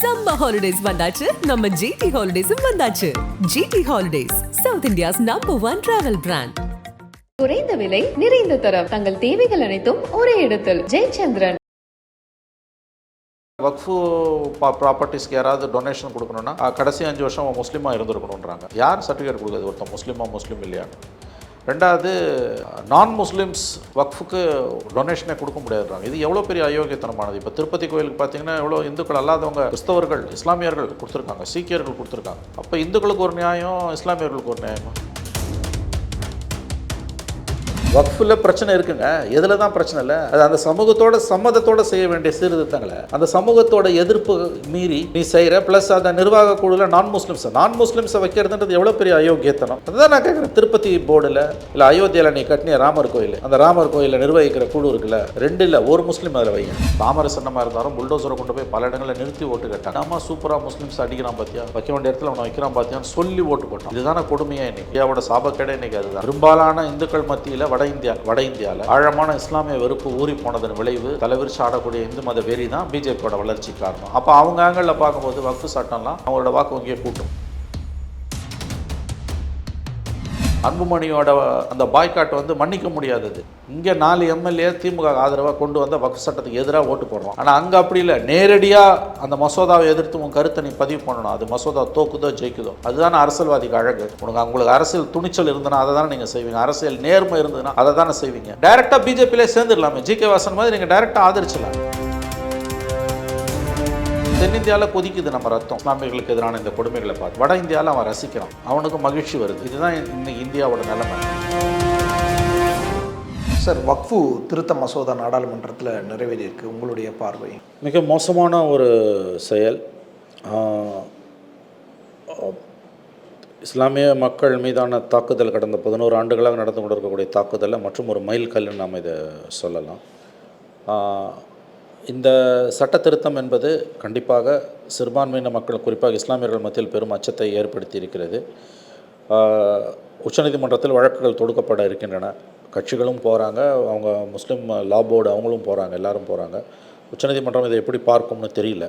Summer holidays வந்தாச்சு. நம்ம GT ஹாலிடேஸும் வந்தாச்சு. GT holidays south India's number one travel brand குறைந்த விலை நிறைந்த தரம். தங்கள் தேவைகள் அனைத்தும் ஒரே இடத்தில். ஜெயச்சந்திரன். வக்ஃபு ப்ராப்பர்ட்டிஸ்க்கு யாராவது டொனேஷன் கொடுக்கணும்னா கடைசி அஞ்சு வருஷம் முஸ்லீமாக இருந்திருக்கணுன்றாங்க யார் சர்டிஃபிகேட் கொடுக்குறது? ஒருத்தன் முஸ்லீமா முஸ்லீம் இல்லையான்னு. ரெண்டாவது நான் முஸ்லீம்ஸ் வக்ஃபுக்கு டொனேஷனே கொடுக்க முடியாதுறாங்க. இது எவ்வளோ பெரிய அயோக்கியத்தனமானது? இப்போ திருப்பதி கோயிலுக்கு பார்த்தீங்கன்னா எவ்வளோ இந்துக்கள் அல்லாதவங்க கிறிஸ்தவர்கள் இஸ்லாமியர்கள் கொடுத்துருக்காங்க சீக்கியர்கள் கொடுத்துருக்காங்க. அப்போ இந்துக்களுக்கு ஒரு நியாயம் இஸ்லாமியர்களுக்கு ஒரு நியாயமா? வக்ஃபில் பிரச்சனை இருக்குங்க. எதில் தான் பிரச்சனை இல்லை. அது அந்த சமூகத்தோட சம்மதத்தோட செய்ய வேண்டிய சீர்திருத்தங்களை. அந்த சமூகத்தோட எதிர்ப்பு மீறி நீ செய்கிற ப்ளஸ் அந்த நிர்வாக குழுவில் நான் முஸ்லிம்ஸ் நான் முஸ்லிம்ஸை வைக்கிறதுன்றது எவ்வளோ பெரிய அயோக்கியத்தனம்? அதுதான் நான் கேட்குறேன் திருப்பதி போர்டில் இல்லை அயோத்தியில் நீ கட்டினிய ராமர் கோயில். அந்த ராமர் கோயிலில் நிர்வகிக்கிற குழு இருக்குல்ல ரெண்டு இல்லை ஒரு முஸ்லீம் அதில் வைங்க. தாமர சின்னமாக இருந்தாலும் புல்டோசரை கொண்டு போய் பல இடங்களில் நிறுத்தி ஓட்டு கேட்டாங்க நம்ம சூப்பராக முஸ்லீம்ஸ் அடிக்கிறான் பார்த்தியா வைக்க வேண்டிய இடத்துல அவனை வைக்கிறான் பார்த்தியான்னு சொல்லி ஓட்டு போட்டான். இதுதான கொடுமையாக இன்னைக்கு? இந்தியாவோட சாபக்கேடை இன்னைக்கு அதுதான். பெரும்பாலான இந்துக்கள் மத்தியில் வட இந்தியா வட இந்தியாவில் ஆழமான இஸ்லாமிய வெறுப்பு ஊறி போனதன் விளைவு தலைவிரிச்சு ஆடக்கூடிய இந்து மத வெறி தான் பிஜேபியோட வளர்ச்சி காரணம். அப்போ அவங்க ஆங்கிளில் பார்க்கும்போது வக்ஃபு சட்டம்லாம் அவங்களோட வாக்கு வங்கியை கூட்டும். அன்புமணியோட அந்த பாய்காட் வந்து மன்னிக்க முடியாதது. இங்கே நாலு எம்எல்ஏ திமுக ஆதரவாக கொண்டு வந்த வக்ஃப் சட்டத்துக்கு எதிராக ஓட்டு போடுறோம். ஆனால் அங்கே அப்படி இல்லை. நேரடியாக அந்த மசோதாவை எதிர்த்து உன் கருத்தை நீ பதிவு பண்ணணும். அது மசோதா தோக்குதோ ஜெயிக்குதோ. அதுதானே அரசியல்வாதிக்கு அழகு. உனக்கு உங்களுக்கு அரசியல் துணிச்சல் இருந்ததுன்னா அதை தானே நீங்கள் செய்வீங்க. அரசியல் நேர்மை இருந்ததுன்னா அதை தானே செய்வீங்க. டைரெக்டாக பிஜேபியிலே சேர்ந்துடலாமே. ஜி கே வாசன் மாதிரி நீங்கள் டைரெக்டாக ஆதரிச்சலாம் தென்னிந்தியாவில் கொதிக்குது நம்ம ரத்தம். இஸ்லாமியர்களுக்கு எதிரான இந்த கொடுமைகளை பார்த்து. வட இந்தியாவில் அவன் ரசிக்கிறான். அவனுக்கு மகிழ்ச்சி வருது. இதுதான் இன்னைக்கு இந்தியாவோட நிலைமை. சார் வக்ஃபு திருத்த மசோதா நாடாளுமன்றத்தில் நிறைவேறியிருக்கு. உங்களுடைய பார்வை? மிக மோசமான ஒரு செயல். இஸ்லாமிய மக்கள் மீதான தாக்குதல் கடந்த பதினோரு ஆண்டுகளாக நடந்து கொண்டிருக்கக்கூடிய தாக்குதலை மற்றும் ஒரு மைல் கல்லுன்னு நாம் இதை சொல்லலாம். இந்த சட்ட திருத்தம் என்பது கண்டிப்பாக சிறுபான்மையின மக்கள் குறிப்பாக இஸ்லாமியர்கள் மத்தியில் பெரும் அச்சத்தை ஏற்படுத்தி இருக்கிறது உச்சநீதிமன்றத்தில் வழக்குகள் தொடுக்கப்பட இருக்கின்றன. கட்சிகளும் போகிறாங்க அவங்க முஸ்லீம் லா போர்டு அவங்களும் போகிறாங்க எல்லாரும் போகிறாங்க உச்சநீதிமன்றம் இதை எப்படி பார்க்கும்னு தெரியல.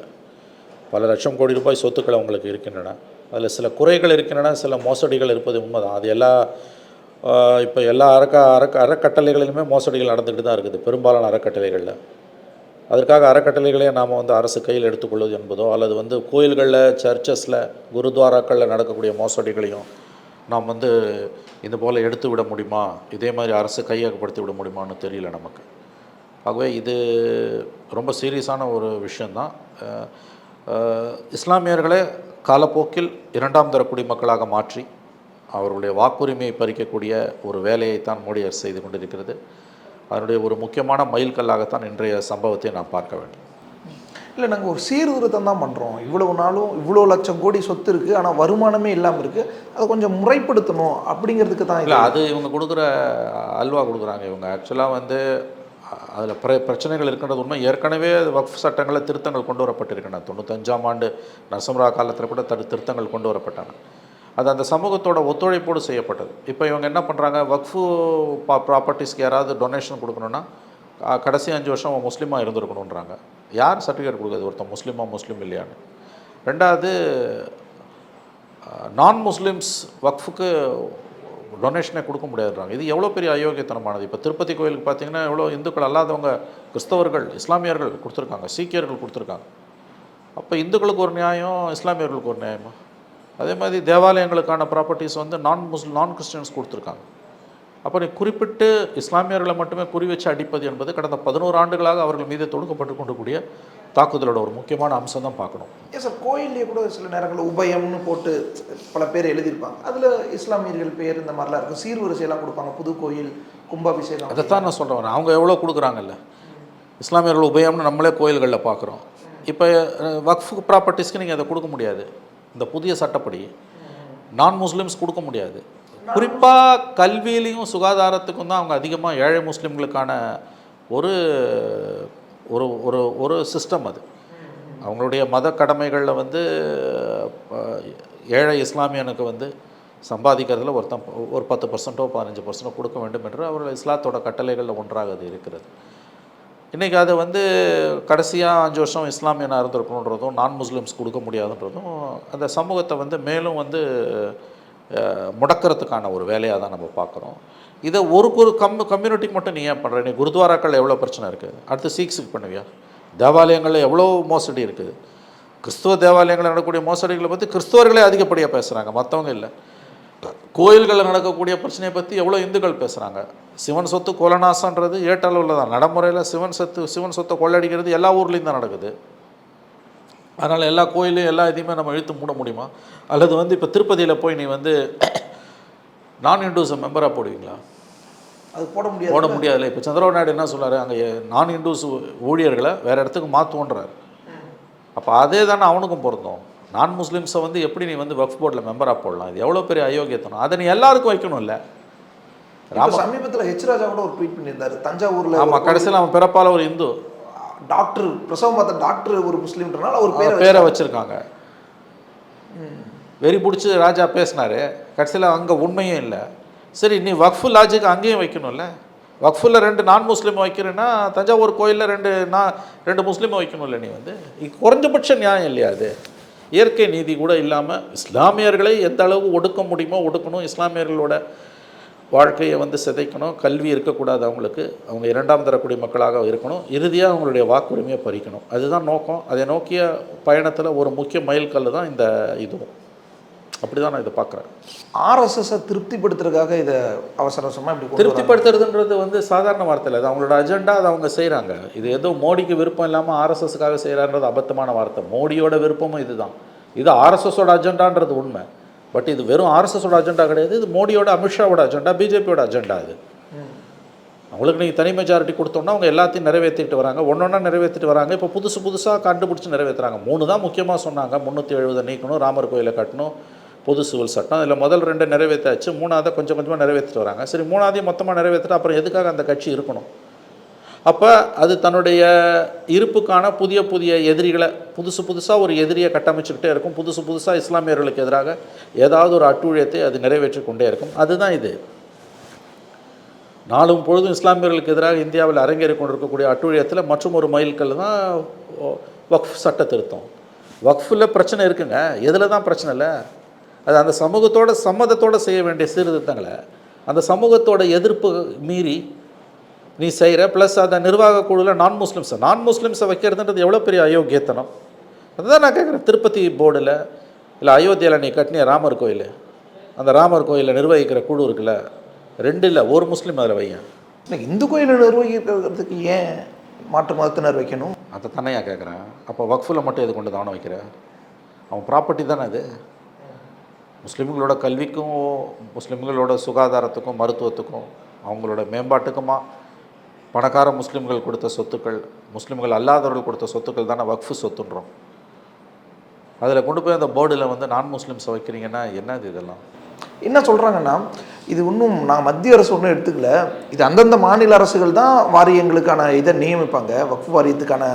பல லட்சம் கோடி ரூபாய் சொத்துக்கள் அவங்களுக்கு இருக்கின்றன. அதில் சில குறைகள் இருக்கின்றன சில மோசடிகள் இருப்பது உண்மைதான். அது எல்லா இப்போ எல்லா அறக்க அறக்க அறக்கட்டளைகளிலுமே மோசடிகள் நடந்துக்கிட்டு தான் இருக்குது. பெரும்பாலான அறக்கட்டளைகளில். அதற்காக அறக்கட்டளைகளே நாம் வந்து அரசு கையில் எடுத்துக்கொள்வது என்பதோ அல்லது வந்து கோயில்களில் சர்ச்சஸில் குருத்வாராக்களில் நடக்கக்கூடிய மோசடிகளையும் நாம் வந்து இது போல் எடுத்து விட முடியுமா? இதே மாதிரி அரசு கையகப்படுத்தி விட முடியுமான்னு தெரியல நமக்கு. ஆகவே இது ரொம்ப சீரியஸான ஒரு விஷயந்தான் இஸ்லாமியர்களே காலப்போக்கில் இரண்டாம் தர குடிமக்களாக மாற்றி அவர்களுடைய வாக்குரிமையை பறிக்கக்கூடிய ஒரு வேலையைத்தான் மோடி அரசு செய்து கொண்டிருக்கிறது. அதனுடைய ஒரு முக்கியமான மைல்கல்லாகத்தான் இன்றைய சம்பவத்தை நாம் பார்க்க வேண்டும். இல்லை நாங்கள் ஒரு சீர்திருத்தம் தான் பண்ணுறோம் இவ்வளவு நாளும் இவ்வளோ லட்சம் கோடி சொத்து இருக்குது ஆனால் வருமானமே இல்லாமல் இருக்குது அதை கொஞ்சம் முறைப்படுத்தணும் அப்படிங்கிறதுக்கு தான் இல்லை அது இவங்க கொடுக்குற அல்வா கொடுக்குறாங்க இவங்க. ஆக்சுவலாக வந்து அதில் பிர பிரச்சனைகள் இருக்கின்றது உண்மை. ஏற்கனவே வக்ஃப் சட்டங்களில் திருத்தங்கள் கொண்டு வரப்பட்டிருக்கின்றன. தொண்ணூத்தஞ்சாம் ஆண்டு நரசிம்மரா காலத்தில் கூட தடு திருத்தங்கள் கொண்டு வரப்பட்டன அது அந்த சமூகத்தோட ஒத்துழைப்போடு செய்யப்பட்டது. இப்போ இவங்க என்ன பண்ணுறாங்க வக்ஃபு பா ப்ராப்பர்ட்டிஸ்க்கு யாராவது டொனேஷன் கொடுக்கணுன்னா கடைசி அஞ்சு வருஷம் அவன் முஸ்லீமாக இருந்திருக்கணுன்றாங்க யார் சர்டிஃபிகேட் கொடுக்குறது ஒருத்தன் முஸ்லீமாக முஸ்லீம் இல்லையான்னு. ரெண்டாவது நான் முஸ்லீம்ஸ் வக்ஃபுக்கு டொனேஷனே கொடுக்க முடியாதுன்றாங்க. இது எவ்வளோ பெரிய அயோக்கியத்தனமானது. இப்போ திருப்பதி கோயிலுக்கு பார்த்தீங்கன்னா எவ்வளோ இந்துக்கள் அல்லாதவங்க கிறிஸ்தவர்கள் இஸ்லாமியர்கள் கொடுத்துருக்காங்க. சீக்கியர்கள் கொடுத்துருக்காங்க. அப்போ இந்துக்களுக்கு ஒரு நியாயம் இஸ்லாமியர்களுக்கு ஒரு நியாயமா? அதே மாதிரி தேவாலயங்களுக்கான ப்ராப்பர்ட்டிஸ் வந்து நான் முஸ்லிம் நான் கிறிஸ்டியன்ஸ் கொடுத்துருக்காங்க. அப்போ நீ குறிப்பிட்டு இஸ்லாமியர்களை மட்டுமே குறி வச்சு அடிப்பது என்பது கடந்த பதினோரு ஆண்டுகளாக அவர்கள் மீது தொடுக்கப்பட்டு கொண்டிருக்கூடிய தாக்குதலோட ஒரு முக்கியமான அம்சம் தான் பார்க்கணும். ஏன் சார் கோயில்லேயே கூட சில நேரங்களில் உபயம்னு போட்டு பல பேர் எழுதியிருப்பாங்க. அதில் இஸ்லாமியர்கள் பேர் இந்த மாதிரிலாம் இருக்கும். சீர்வரிசையெல்லாம் கொடுப்பாங்க. புது கோயில் கும்பாபிஷேகம். அதைத்தான் நான் சொல்கிறேன் அவங்க எவ்வளோ கொடுக்குறாங்கல்ல? இஸ்லாமியர்கள் உபயம்னு நம்மளே கோயில்களில் பார்க்குறோம். இப்போ வக்ஃப் ப்ராப்பர்ட்டிஸ்க்கு நீங்கள் அதை கொடுக்க முடியாது. இந்த புதிய சட்டப்படி நான் முஸ்லிம்ஸ் கொடுக்க முடியாது. குறிப்பாக கல்வியிலையும் சுகாதாரத்துக்கும் தான் அவங்க அதிகமாக ஏழை முஸ்லீம்களுக்கான ஒரு ஒரு ஒரு ஒரு சிஸ்டம் அது. அவங்களுடைய மத கடமைகளில் வந்து ஏழை இஸ்லாமியனுக்கு வந்து சம்பாதிக்கிறதுல ஒருத்தன் ஒரு பத்து பர்சன்ட்டோ பதினஞ்சு பர்சன்ட்டோ கொடுக்க வேண்டும் என்று அவர்கள் இஸ்லாத்தோட கட்டளைகளில் ஒன்றாக அது இருக்கிறது. இன்றைக்கி அதை வந்து கடைசியாக அஞ்சு வருஷம் இஸ்லாமியனாக இருந்திருக்கணுன்றதும் நான் முஸ்லீம்ஸ் கொடுக்க முடியாதுன்றதும் அந்த சமூகத்தை வந்து மேலும் வந்து முடக்கிறதுக்கான ஒரு வேலையாக தான் நம்ம பார்க்குறோம். இதை ஒரு ஒரு கம் கம்யூனிட்டிக்கு மட்டும் நீ ஏன் பண்ணுற நீ குருத்வாராக்கள் எவ்வளோ பிரச்சனை இருக்குது அடுத்து சீக்ஸுக்கு பண்ணுவியா? தேவாலயங்களில் எவ்வளோ மோசடி இருக்குது கிறிஸ்துவ தேவாலயங்களில் நடக்கக்கூடிய மோசடிகளை பற்றி கிறிஸ்துவர்களே அதிகப்படியாக பேசுகிறாங்க மற்றவங்க இல்லை. கோயில்களில் நடக்கக்கூடிய பிரச்சனையை பற்றி எவ்வளோ இந்துக்கள் பேசுகிறாங்க சிவன் சொத்து கொலநாசன்றது ஏட்டளவில் தான். நடைமுறையில் சிவன் சொத்து சிவன் சொத்தை கொள்ளடிக்கிறது எல்லா ஊர்லேயும் தான் நடக்குது. அதனால் எல்லா கோயிலையும் எல்லா இதையுமே நம்ம இழுத்து மூட முடியுமா? அல்லது வந்து இப்போ திருப்பதியில் போய் நீ வந்து நான் இண்டூஸை மெம்பராக போடுவீங்களா? அது போட முடியாது. போட முடியாதுல்ல இப்போ சந்திரபாபு நாயுடு என்ன சொல்றாரு? அங்கே நான் இண்டூஸ் ஊழியர்களை வேறு இடத்துக்கு மாற்றுவோன்றார் அப்போ அதே தானே அவனுக்கும் பொருந்தும். நான் முஸ்லீம்ஸை வந்து எப்படி நீ வந்து வக்ஃப் போர்டில் மெம்பராக போடலாம்? இது எவ்வளோ பெரிய அயோக்கியத்தனம்? அதை நீ எல்லாருக்கும் வைக்கணும் இல்லை இப்ப சமீபத்துல ஹெச் ராஜா கூட ஒரு ட்வீட் பண்ணியிருந்தாரு. தஞ்சாவூர்ல ஆமாம் கடைசியில் அவன் பிறப்பால் ஒரு இந்து. டாக்டர் பிரசவம் பார்த்த டாக்டர் ஒரு முஸ்லீம்ன்றனால அவர் பேரை பேரை வச்சுருக்காங்க. வெறி பிடிச்சி ராஜா பேசினாரு. கடைசியில் அங்கே உண்மையும் இல்லை. சரி நீ வக்ஃபு லாஜிக் அங்கேயும் வைக்கணும்ல. வக்ஃபில் ரெண்டு நான் முஸ்லீம் வைக்கிறேன்னா தஞ்சாவூர் கோயிலில் ரெண்டு நான் ரெண்டு முஸ்லீம் வைக்கணும்ல நீ வந்து. குறைஞ்சபட்ச நியாயம் இல்லையா அது? இயற்கை நீதி கூட இல்லாமல் இஸ்லாமியர்களை எந்த அளவு ஒடுக்க முடியுமோ ஒடுக்கணும். இஸ்லாமியர்களோட வாழ்க்கையை வந்து சிதைக்கணும். கல்வி இருக்கக்கூடாது அவங்களுக்கு. அவங்க இரண்டாம் தர குடிமக்களாக இருக்கணும். இறுதியாக அவங்களுடைய வாக்குரிமையை பறிக்கணும். அதுதான் நோக்கம். அதை நோக்கிய பயணத்தில் ஒரு முக்கிய மைல்கல் தான் இந்த இதுவும் அப்படி தான் நான் இதை பார்க்குறேன். ஆர்எஸ்எஸ்ஸை திருப்திப்படுத்துறதுக்காக இதை அவசர அவசரமா இப்படி. திருப்திப்படுத்துறதுன்றது வந்து சாதாரண வார்த்தை இல்லை. அது அவங்களோட அஜெண்டா அதை அவங்க செய்கிறாங்க இது ஏதோ மோடிக்கு விருப்பம் இல்லாமல் ஆர்எஸ்எஸ்க்காக செய்கிறான்றது அபத்தமான வார்த்தை. மோடியோட விருப்பமும் இதுதான். இது ஆர்எஸ்எஸோட அஜெண்டான்றது உண்மை. பட் இது வெறும் ஆர்எஸ்எஸோட அஜெண்டா கிடையாது. இது மோடியோட அமித்ஷாவோட அஜெண்டா பிஜேபியோட அஜெண்டா இது. அவங்களுக்கு நீங்கள் தனி மெஜாரிட்டி கொடுத்தோன்னா அவங்க எல்லாத்தையும் நிறைவேற்றிட்டு வராங்க. ஒன்றொன்னா நிறைவேற்றிட்டு வராங்க. இப்போ புதுசு புதுசாக கண்டுபிடிச்சி நிறைவேற்றுறாங்க மூணு தான் முக்கியமாக சொன்னாங்க. முந்நூற்றி எழுபதை நீக்கணும் ராமர் கோயிலை கட்டணும் பொது சிவில் சட்டம். இதில் முதல் ரெண்டு நிறைவேற்றாச்சு மூணாவதை கொஞ்சம் கொஞ்சமாக நிறைவேற்றிட்டு வராங்க. சரி மூணாவதையும் மொத்தமாக நிறைவேற்றிட்டு அப்புறம் எதுக்காக அந்த கட்சி இருக்கணும்? அப்போ அது தன்னுடைய இருப்புக்கான புதிய புதிய எதிரிகளை புதுசு புதுசாக ஒரு எதிரியை கட்டமைச்சுக்கிட்டே இருக்கும். புதுசு புதுசாக இஸ்லாமியர்களுக்கு எதிராக ஏதாவது ஒரு அட்டூழியத்தை அது நிறைவேற்றி கொண்டே இருக்கும். அதுதான் இது. நாளும் பொழுதும் இஸ்லாமியர்களுக்கு எதிராக இந்தியாவில் அரங்கேறி கொண்டிருக்கக்கூடிய அட்டூழியத்தில் மற்றும் ஒரு மைல்கல் தான் வக்ஃப் சட்ட திருத்தம். வக்ஃபில் பிரச்சனை இருக்குங்க. எதில் தான் பிரச்சனை இல்லை? அது அந்த சமூகத்தோட சம்மதத்தோடு செய்ய வேண்டிய சீர்திருத்தங்களை அந்த சமூகத்தோட எதிர்ப்பு மீறி நீ செய்கிற ப்ளஸ் அந்த நிர்வாக குழுவில் நான் முஸ்லிம்ஸை நான் முஸ்லிம்ஸை வைக்கிறதுன்றது எவ்வளோ பெரிய அயோக்கியத்தனம்? அதுதான் நான் கேட்குறேன். திருப்பதி போர்டில் இல்லை அயோத்தியில் நீ கட்டினிய ராமர் கோயில் அந்த ராமர் கோயிலை நிர்வகிக்கிற குழு இருக்குல்ல ரெண்டு இல்லை ஒரு முஸ்லீம் அதில் வையன். இல்லை, இந்து கோயிலை நிர்வகிக்கிறதுக்கு ஏன் மாற்று மதத்தினர் வைக்கணும்? அதை தானேயா கேட்குறேன். அப்போ வக்ஃபில் மட்டும் இது கொண்டு தானே வைக்கிற? அவன் ப்ராப்பர்ட்டி தானே அது? முஸ்லீம்களோட கல்விக்கும் முஸ்லீம்களோட சுகாதாரத்துக்கும் மருத்துவத்துக்கும் அவங்களோட மேம்பாட்டுக்குமா? பணக்கார முஸ்லீம்கள் கொடுத்த சொத்துக்கள் முஸ்லீம்கள் அல்லாதவர்கள் கொடுத்த சொத்துக்கள் தானே வக்ஃபு சொத்துன்றோம். அதில் கொண்டு போய் அந்த போர்டில் வந்து நான் முஸ்லீம்ஸை வைக்கிறீங்கன்னா என்னது இதெல்லாம்? என்ன சொல்கிறாங்கன்னா இது இன்னும் நான் மத்திய அரசு ஒன்றும் எடுத்துக்கல. இது அந்தந்த மாநில அரசுகள் தான் வாரியங்களுக்கான இதை நியமிப்பாங்க. வக்ஃபு வாரியத்துக்கான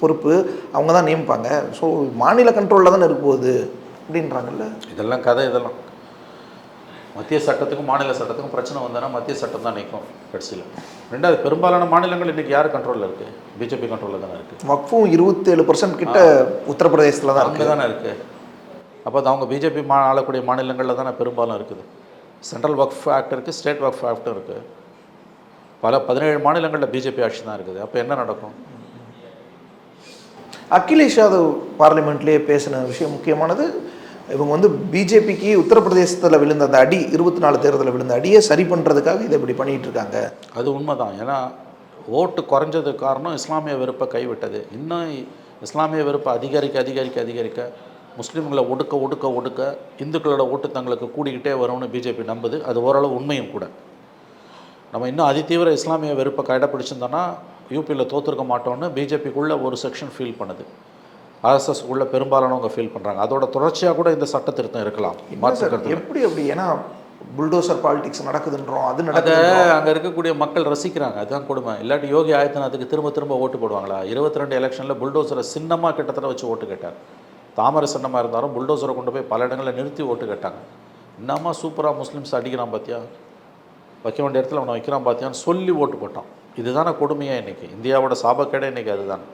பொறுப்பு அவங்க தான் நியமிப்பாங்க. ஸோ மாநில கண்ட்ரோலில் தானே இருக்க போகுது. அப்படின்றாங்கல்ல? இதெல்லாம் கதை இதெல்லாம். மத்திய சட்டத்துக்கும் மாநில சட்டத்துக்கும் பிரச்சனை வந்ததுன்னா மத்திய சட்டம் தான் நிற்கும் கடைசியில். ரெண்டாவது பெரும்பாலான மாநிலங்கள் இன்றைக்கி யார் கண்ட்ரோலில் இருக்குது பிஜேபி கண்ட்ரோலில் தானே இருக்குது வக்ஃபும் இருபத்தேழு பர்சன்ட் கிட்ட உத்தரப்பிரதேசத்தில் தான் அங்கே தானே இருக்குது அப்போ அது அவங்க பிஜேபி மா ஆளக்கூடிய மாநிலங்களில் தானே பெரும்பாலும் இருக்குது. சென்ட்ரல் வக்ஃப் ஆக்ட் இருக்குது ஸ்டேட் வக்ஃப் ஆக்டும் இருக்குது பல பதினேழு மாநிலங்களில் பிஜேபி ஆட்சி தான் இருக்குது. அப்போ என்ன நடக்கும்? அகிலேஷ் யாதவ் பார்லிமெண்ட்லேயே பேசின விஷயம் முக்கியமானது இவங்க வந்து பிஜேபிக்கு உத்தரப்பிரதேசத்தில் விழுந்த அந்த அடி இருபத்தி நாலு தேர்தலில் விழுந்த அடியை சரி பண்ணுறதுக்காக இதை இப்படி பண்ணிட்டு இருக்காங்க. அது உண்மைதான். ஏன்னா ஓட்டு குறைஞ்சதுக்கு காரணம் இஸ்லாமிய வெறுப்பை கைவிட்டது. இன்னும் இஸ்லாமிய வெறுப்பை அதிகரிக்க அதிகரிக்க அதிகரிக்க முஸ்லீம்களை ஒடுக்க ஒடுக்க ஒடுக்க இந்துக்களோட ஓட்டு தங்களுக்கு கூடிக்கிட்டே வரும்னு பிஜேபி நம்புது. அது ஓரளவு உண்மையும் கூட. நம்ம இன்னும் அதிதீவிர இஸ்லாமிய வெறுப்பை கடைப்பிடிச்சிருந்தோன்னா யூபியில் தோற்றுருக்க மாட்டோம்னு பிஜேபிக்குள்ளே ஒரு செக்ஷன் ஃபீல் பண்ணுது. ஆர்எஸ்எஸ்க்குள்ளே பெரும்பாலானவங்க ஃபீல் பண்ணுறாங்க அதோட தொடர்ச்சியாக கூட இந்த சட்ட திருத்தம் இருக்கலாம். எப்படி அப்படி? ஏன்னா புல்டோசர் பாலிடிக்ஸ் நடக்குதுன்றோம் அது நடக்குது அங்கே இருக்கக்கூடிய மக்கள் ரசிக்கிறாங்க. அதுதான் கொடுமை. இல்லாட்டி யோகி ஆதித்யநாத்துக்கு திரும்ப திரும்ப ஓட்டு போடுவாங்களா? இருபத்தி ரெண்டு எலெக்ஷனில் புல்டோசரை சின்னமாக கிட்டத்தட்ட வச்சு ஓட்டு கேட்டார். தாமரை சின்னமாக இருந்தாலும் புல்டோசரை கொண்டு போய் பல இடங்களில் நிறுத்தி ஓட்டு கேட்டாங்க. இன்னமா சூப்பராக முஸ்லீம்ஸ் அடிக்கிறான் பார்த்தியா வைக்க வேண்டிய இடத்துல அவனை வைக்கிறான் பார்த்தியான்னு சொல்லி ஓட்டு போட்டான். இதுதானே கொடுமையாக இன்றைக்கி இந்தியாவோட சாபக்கேடே இன்றைக்கி அதுதான்.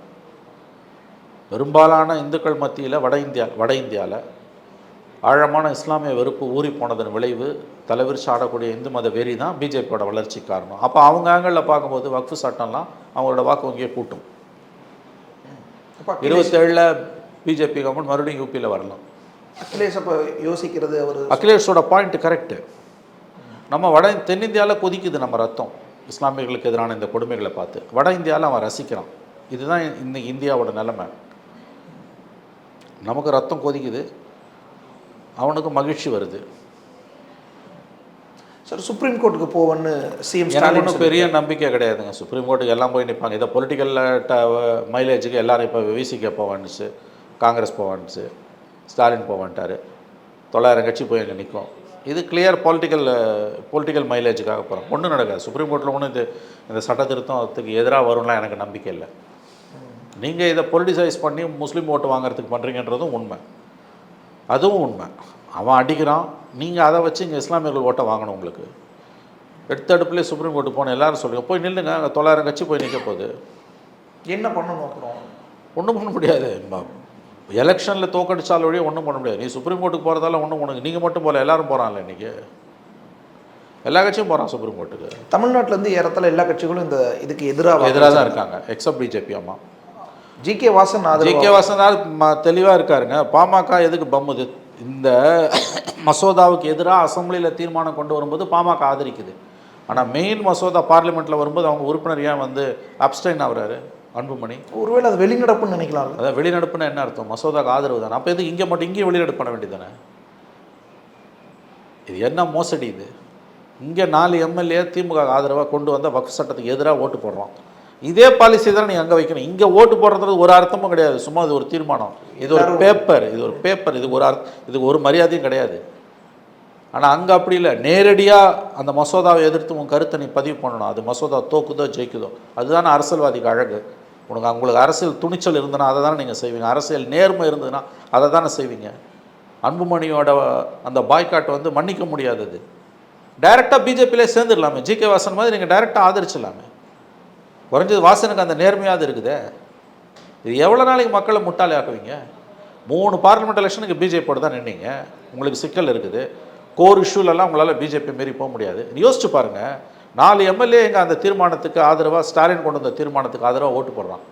பெரும்பாலான இந்துக்கள் மத்தியில் வட இந்தியா வட இந்தியாவில் ஆழமான இஸ்லாமிய வெறுப்பு ஊறி போனதன் விளைவு தலைவிரிச்சு ஆடக்கூடிய இந்து மத வெறி தான் பிஜேபியோட வளர்ச்சி காரணம். அப்போ அவங்க ஆங்கிளில் பார்க்கும்போது வக்ஃபு சட்டம்லாம் அவங்களோட வாக்கு வங்கியை கூட்டும் இருபத்தேழில் பிஜேபி கவர்மெண்ட் மறுபடியும் யூபியில் வரலாம். அகிலேஷ் அப்போ யோசிக்கிறது அவர் அகிலேஷோட பாயிண்ட் கரெக்டு நம்ம வட தென்னிந்தியாவில் கொதிக்குது நம்ம ரத்தம். இஸ்லாமியர்களுக்கு எதிரான இந்த கொடுமைகளை பார்த்து. வட இந்தியாவில் அவன் ரசிக்கிறான். இதுதான் இன்னைக்கு இந்தியாவோட நிலைமை. நமக்கு ரத்தம் கொதிக்குது. அவனுக்கு மகிழ்ச்சி வருது. சார் சுப்ரீம் கோர்ட்டுக்கு போவேன்னு சிஎம் ஸ்டாலின் ஒன்றும் பெரிய நம்பிக்கை கிடையாதுங்க. சுப்ரீம் கோர்ட்டுக்கு எல்லாம் போய் நிற்பாங்க இதை பொலிட்டிக்கலில் மைலேஜுக்கு எல்லாரும் இப்போ விசிகே போவான்னுச்சு. காங்கிரஸ் போவான்னுச்சு. ஸ்டாலின் போவான்ட்டாரு. தொள்ளாயிரம் கட்சி போய் அங்கே நிற்கும் இது கிளியர் பொலிட்டிக்கல் பொலிட்டிக்கல் மைலேஜுக்காக போகிறோம் ஒன்றும் நடக்காது. சுப்ரீம் கோர்ட்டில் ஒன்றும் இது இந்த சட்ட திருத்தத்துக்கு எதிராக வரும்லாம் எனக்கு நம்பிக்கை இல்லை. நீங்கள் இதை பொலிட்டிசைஸ் பண்ணி முஸ்லீம் ஓட்டு வாங்குறதுக்கு பண்ணுறீங்கன்றதும் உண்மை. அதுவும் உண்மை. அவன் அடிக்கிறான். நீங்கள் அதை வச்சு இங்கே இஸ்லாமியர்கள் ஓட்டை வாங்கணும் உங்களுக்கு. எடுத்த அடுப்புலேயே சுப்ரீம் கோர்ட்டு போன எல்லாரும் சொல்லுங்க. போய் நில்லுங்க. அங்கே தொள்ளாயிரம் கட்சி போய் நிற்க போகுது. என்ன பண்ணணும் அப்புறம் ஒன்றும் பண்ண முடியாது. எலெக்ஷனில் தோக்கடிச்சால் வழியே ஒன்றும் பண்ண முடியாது. நீ சுப்ரீம் கோர்ட்டுக்கு போகிறதால ஒன்றும் உனக்கு நீங்கள் மட்டும் போகல எல்லாரும் போகிறான்ல இன்றைக்கி எல்லா கட்சியும் போகிறான் சுப்ரீம் கோர்ட்டுக்கு. தமிழ்நாட்டுல இருந்து ஏறத்தாழ எல்லா கட்சிகளும் இந்த இதுக்கு எதிராக எதிராக தான் இருக்காங்க எக்ஸப்ட் பிஜேபி ஆமா G K Vasan G K வசந்தால் தெளிவாக இருக்காருங்க. பாமக எதுக்கு பம்முது இந்த மசோதாவுக்கு எதிராக அசெம்பிளியில் தீர்மானம் கொண்டு வரும்போது பாமக ஆதரிக்குது. ஆனால் மெயின் மசோதா பார்லிமெண்ட்டில் வரும்போது அவங்க உறுப்பினர் ஏன் வந்து அப்ஸ்டைன் ஆகுறாரு அன்புமணி? ஒருவேளை அது வெளிநடப்புன்னு நினைக்கலாம் அதான் வெளிநடப்புன்னா என்ன அர்த்தம்? மசோதாக்கு ஆதரவு தானே. அப்போ எதுக்கு இங்கே மட்டும் இங்கே வெளிநடப்பு பண்ண வேண்டியதானே இது என்ன மோசடி இது? இங்கே நாலு எம்எல்ஏ திமுக ஆதரவாக கொண்டு வந்த வக்ஃப் சட்டத்துக்கு எதிராக ஓட்டு போடுறோம். இதே பாலிசி தான் நீ அங்கே வைக்கணும். இங்கே ஓட்டு போடுறது ஒரு அர்த்தமும் கிடையாது. சும்மா இது ஒரு தீர்மானம். இது ஒரு பேப்பர் இது ஒரு பேப்பர் இது ஒரு அர்த்த இதுக்கு ஒரு மரியாதையும் கிடையாது. ஆனால் அங்கே அப்படி இல்லை. நேரடியாக அந்த மசோதாவை எதிர்த்து உன் கருத்தை நீ பதிவு பண்ணணும். அது மசோதா தோக்குதோ ஜெயிக்குதோ. அதுதானே அரசியல்வாதிக்கு அழகு. உனக்கு உங்களுக்கு அரசியல் துணிச்சல் இருந்ததுன்னா அதை தானே நீங்கள் செய்வீங்க. அரசியல் நேர்மை இருந்ததுன்னா அதை தானே செய்வீங்க. அன்புமணியோட அந்த பாய்காட் வந்து மன்னிக்க முடியாதது டைரெக்டாக பிஜேபியிலே சேர்ந்துடலாமே. ஜி கே வாசன் மாதிரி நீங்கள் டைரெக்டாக ஆதரிச்சிடலாமே. குறைஞ்சது வாசனுக்கு அந்த நேர்மையாவது இருக்குதே. இது எவ்வளோ நாளைக்கு மக்களை முட்டாளி ஆக்குவீங்க மூணு பார்லிமெண்ட் எலெக்ஷனுக்கு பிஜேபியோட தான் நின்றீங்க உங்களுக்கு சிக்கல் இருக்குது. கோர் இஷ்யூலெல்லாம் உங்களால் பிஜேபி மாரி போக முடியாது. யோசிச்சு பாருங்கள் நாலு எம்எல்ஏ எங்கள் அந்த தீர்மானத்துக்கு ஆதரவாக ஸ்டாலின் கொண்டு வந்த தீர்மானத்துக்கு ஆதரவாக ஓட்டு போடுறான்.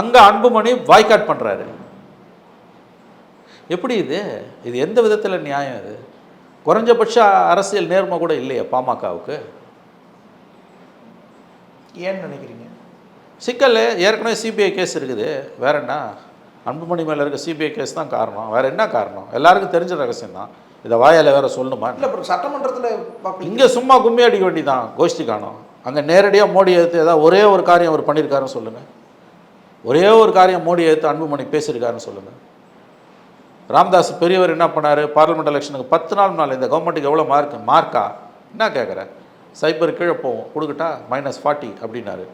அங்கே அன்புமணி பாய்காட் பண்ணுறாரு எப்படி இது? இது எந்த விதத்தில் நியாயம் இது? குறைஞ்சபட்ச அரசியல் நேர்மை கூட இல்லையே பாமகவுக்கு. ஏன்னு நினைக்கிறீங்க? சிக்கல் ஏற்கனவே சிபிஐ கேஸ் இருக்குது. வேற என்ன? அன்புமணி மேலே இருக்க சிபிஐ கேஸ் தான் காரணம். வேற என்ன காரணம்? எல்லாருக்கும் தெரிஞ்ச ரகசியம் தான். இதை வாயால் வேற சொல்லணுமா? இல்லை அப்புறம் சட்டமன்றத்தில் இங்கே சும்மா கும்மி அடிக்க வேண்டியதான் கோஷ்டி காணும். அங்கே நேரடியாக மோடி எடுத்து ஏதாவது ஒரே ஒரு காரியம் அவர் பண்ணியிருக்காருன்னு சொல்லுங்கள் ஒரே ஒரு காரியம் மோடி எடுத்து அன்புமணி பேசியிருக்காருன்னு சொல்லுங்கள் ராம்தாஸ் பெரியவர் என்ன பண்ணார்? பார்லிமெண்ட் எலெக்ஷனுக்கு பத்து நாள் முன்னால் இந்த கவர்மெண்ட்டுக்கு எவ்வளோ மார்க் மார்க்கா என்ன கேட்குறேன் சைபர் கீழே போவோம். கொடுக்கட்டா? மைனஸ் ஃபார்ட்டி அப்படின்னாரு.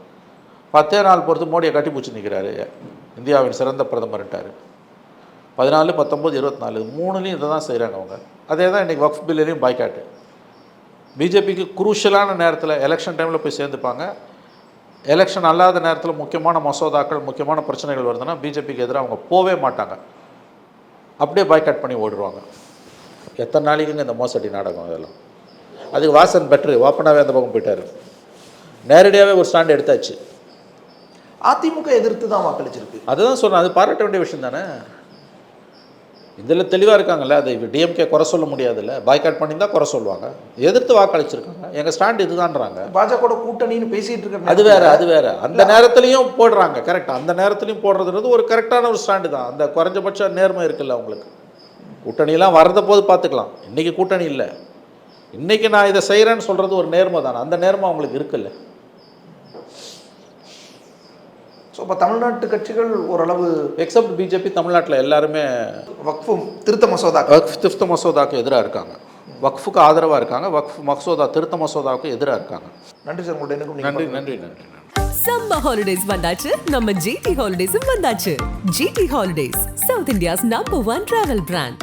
பத்தே நாள் பொறுத்து மோடியை கட்டி பிடிச்சி நிற்கிறாரு இந்தியாவின் சிறந்த பிரதமர்ன்ட்டார் பதினாலு பத்தொம்போது இருபத்தி நாலு மூணுலேயும் இதை தான் செய்கிறாங்க அவங்க. அதே தான் இன்றைக்கி வக்ஃப் பில்லையும் பாய்காட்டு பிஜேபிக்கு குரூஷியலான நேரத்தில் எலெக்ஷன் டைமில் போய் சேர்ந்துப்பாங்க. எலெக்ஷன் அல்லாத நேரத்தில் முக்கியமான மசோதாக்கள் முக்கியமான பிரச்சனைகள் வருதுன்னா பிஜேபிக்கு எதிராக அவங்க போவே மாட்டாங்க. அப்படியே பாய்காட் பண்ணி ஓடுவாங்க எத்தனை நாளைக்குங்க இந்த மோசடி நாடகம் இதெல்லாம்? அதுக்கு வாசன் பெட்ரு ஓப்பனாகவே அந்த பக்கம் போயிட்டார். நேரடியாகவே ஒரு ஸ்டாண்ட் எடுத்தாச்சு. அதிமுக எதிர்த்து தான் வாக்களிச்சிருக்கு. அதுதான் சொல்கிறேன் அது பாராட்ட வேண்டிய விஷயம் தானே? இதில் தெளிவாக இருக்காங்கல்ல அதை டிஎம்கே குறை சொல்ல முடியாதுல்ல? பாய்காட் பண்ணி தான் குறை சொல்லுவாங்க. எதிர்த்து வாக்களிச்சிருக்காங்க. எங்கள் ஸ்டாண்ட் இதுதான்றாங்க. பாஜக கூட்டணின்னு பேசிட்டு இருக்க அது வேற அது வேற. அந்த நேரத்துலையும் போடுறாங்க கரெக்ட் அந்த நேரத்துலையும் போடுறதுன்றது ஒரு கரெக்டான ஒரு ஸ்டாண்டு தான். அந்த குறைஞ்சபட்ச நேர்மை இருக்குல்ல உங்களுக்கு. கூட்டணியெல்லாம் வரத போது பார்த்துக்கலாம். இன்றைக்கி கூட்டணி இல்லை. இன்றைக்கி நான் இதை செய்கிறேன்னு சொல்கிறது ஒரு நேர்மை தானே. அந்த நேர்மை அவங்களுக்கு இருக்குல்ல. ஸோ இப்போ தமிழ்நாட்டு கட்சிகள் ஓரளவு எக்ஸப்ட் பிஜேபி தமிழ்நாட்டில் எல்லாருமே வக்ஃபும் திருத்த மசோதா வக்ஃப் திருத்த மசோதாவுக்கு எதிராக இருக்காங்க. வக்ஃபுக்கு ஆதரவாக இருக்காங்க. வக்ஃப் மசோதா திருத்த மசோதாவுக்கு எதிராக இருக்காங்க. நன்றி சார் எனக்கும் நன்றி நன்றி நன்றி சம்மர் ஹாலிடேஸ் வந்தாச்சு. நம்ம ஜிடி ஹாலிடேஸும் வந்தாச்சு. GT holidays south India's number one travel brand